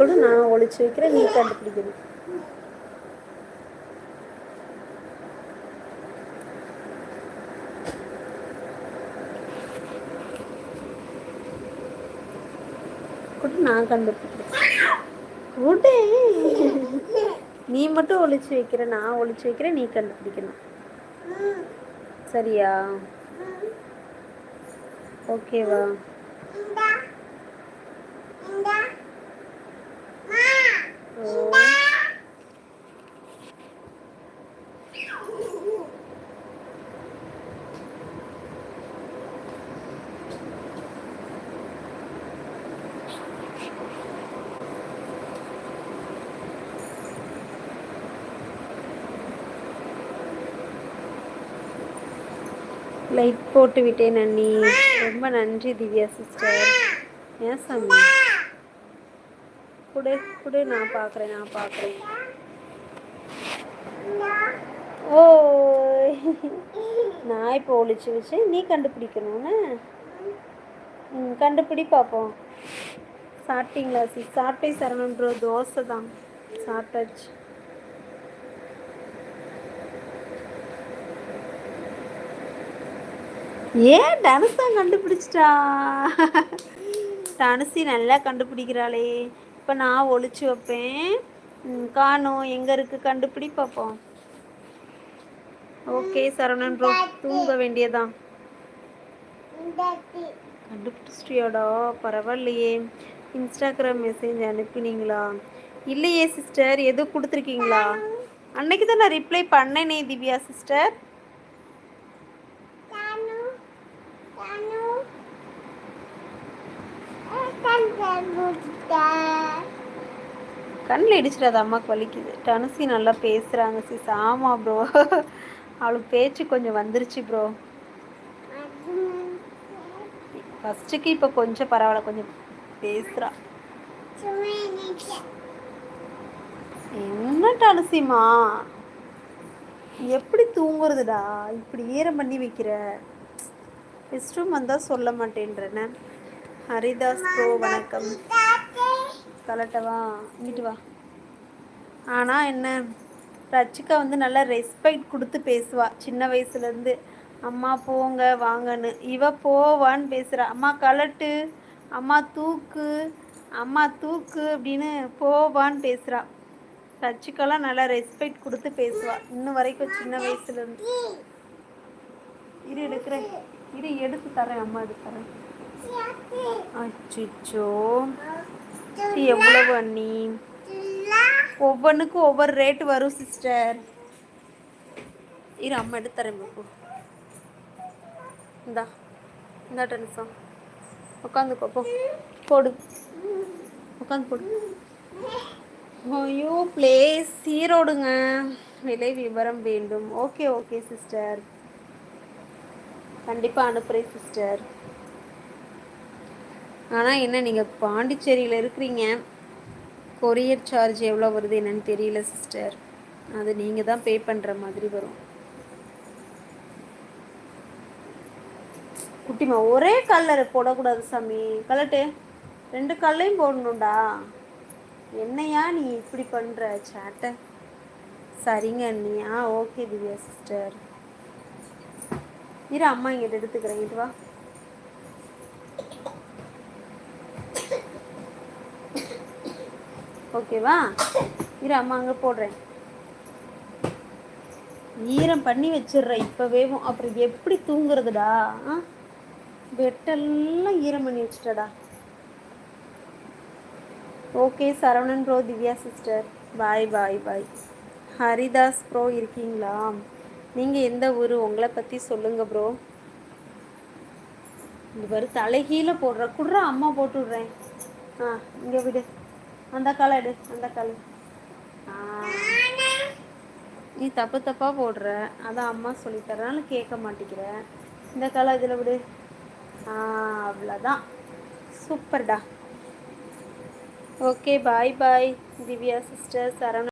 கூட நான் ஒழிச்சு வைக்கிறேன் நீ கண்டுபிடிக்கணும். கூட நான் கண்டுபிடிக்கிறேன். நீ மட்டும் ஒழிச்சு வைக்கிற நான் ஒழிச்சு வைக்கிறேன் நீ கண்டுபிடிக்கணும். சரியா? ஓகேவா ஓ லைட் போட்டு விட்டேன் அண்ணி. ரொம்ப நன்றி திவ்யா சிஸ்டர் ஏன் சாமி? குடு குடு நான் பார்க்குறேன் நான் பார்க்குறேன் ஓ நான் இப்போ ஒழிச்சு வச்சு நீ கண்டுபிடிக்கணும்னு ம் கண்டுபிடி பார்ப்போம் சாப்பிட்டீங்களா சி? சாப்பிட்டே சரணுன்ற தோசை தான். சாப்பிட்டாச்சு. ஏன் தனுஷா கண்டுபிடிச்சிட்டா? தனுசி நல்லா கண்டுபிடிக்கிறாளே. இப்போ நான் ஒழிச்சு வைப்பேன். காணோம். எங்கே இருக்கு? கண்டுபிடி பார்ப்போம் ஓகே சரவணன் ப்ரோ தூங்க வேண்டியதான் கண்டுபிடிச்சிட்டியாடா? பரவாயில்லையே. இன்ஸ்டாகிராம் மெசேஜ் அனுப்பினீங்களா? இல்லையே சிஸ்டர் எதுவும் கொடுத்துருக்கீங்களா? அன்னைக்கு தான் நான் ரிப்ளை பண்ணேனே திவ்யா சிஸ்டர் கண்ணில் இடிச்சிடாத அம்மாவுக்கு வலிக்குது. டனுசி நல்லா பேசுகிறாங்க சிஸ் ஆமாம் ப்ரோ அவளுக்கு பேச்சு கொஞ்சம் வந்துருச்சு ப்ரோ ஃபஸ்ட்டுக்கு இப்போ கொஞ்சம் பரவாயில்ல கொஞ்சம் பேசுகிறா என்ன டனுசிமா எப்படி தூங்குறதுடா? இப்படி ஈரம் பண்ணி வைக்கிற? ரெஸ்ட் வந்தால் சொல்ல மாட்டேன்றன. ஹரிதாஸ் ப்ரோ வணக்கம். கலட்டவா? இங்கிட்டு வா. ஆனால் என்ன ரச்சிகா வந்து நல்லா ரெஸ்பெக்ட் கொடுத்து பேசுவா. சின்ன வயசுலேருந்து அம்மா போங்க வாங்கன்னு. இவ போவான்னு பேசுகிறா அம்மா கலட்டு. அம்மா தூக்கு. அம்மா தூக்கு அப்படின்னு போவான்னு பேசுகிறா ரச்சிகாலாம் நல்லா ரெஸ்பெக்ட் கொடுத்து பேசுவாள் இன்னும் வரைக்கும் சின்ன வயசுலேருந்து. இரு எடுக்கிறேன். இரு எடுத்து தரேன் அம்மா எடுத்து தரேன். அச்சிச்சோ. இது எவ்வளவு அண்ணி? ஒவ்வொன்றுக்கும் ஒவ்வொரு ரேட்டு வரும் சிஸ்டர் இரு அம்மா எடுத்து தரேன் பாப்பு இந்தா இந்தா டென்சம் உட்காந்துக்கோ போ. போடு. உட்காந்து போடு. ஐயோ பிளேஸ் ஈரோடுங்க விலை விவரம் வேண்டும். ஓகே ஓகே சிஸ்டர் கண்டிப்பாக அனுப்புகிறேன் சிஸ்டர் ஆனால் என்ன நீங்கள் பாண்டிச்சேரியில் இருக்கிறீங்க? கொரியர் சார்ஜ் எவ்வளோ வருது என்னன்னு தெரியல சிஸ்டர் அது நீங்கள் தான் பே பண்ணுற மாதிரி வரும். குட்டிமா ஒரே கலர் போடக்கூடாது சாமி. கலட்டு ரெண்டு கல்லையும் போடணும்டா. என்னையா நீ இப்படி பண்ணுற சேட்டை சரிங்க அண்ணியா ஆ ஓகே திவ்யா சிஸ்டர் இரு அம்மா இங்கே எடுத்துக்கிறேன். இது வா. ஓகேவா இரு அம்மா அங்கே போடுறேன். ஈரம் பண்ணி வச்சிடுறேன் இப்போவேவும் அப்புறம் எப்படி தூங்குறதுடா? ஆ? வெட்டெல்லாம் ஈரம் பண்ணி வச்சுட்டடா. Okay Saravanan bro Divya sister bye bye bye Haridas bro இருக்கீங்களா? நீங்கள் எந்த ஊர்? உங்களை பற்றி சொல்லுங்கள் ப்ரோ இந்த பாரு தலைகீழ போடுற குடுறா அம்மா போட்டு விட்றேன். ஆ இங்கே விடு. அந்த காலை எடு அந்த காலை நீ தப்பு தப்பாக போடுற. அதான் அம்மா சொல்லித்தரனால கேட்க மாட்டேங்கிற. இந்த காலை இதில் விடு. ஆ அவ்வளோதான். சூப்பர்டா okay bye bye Divya sister Saravana.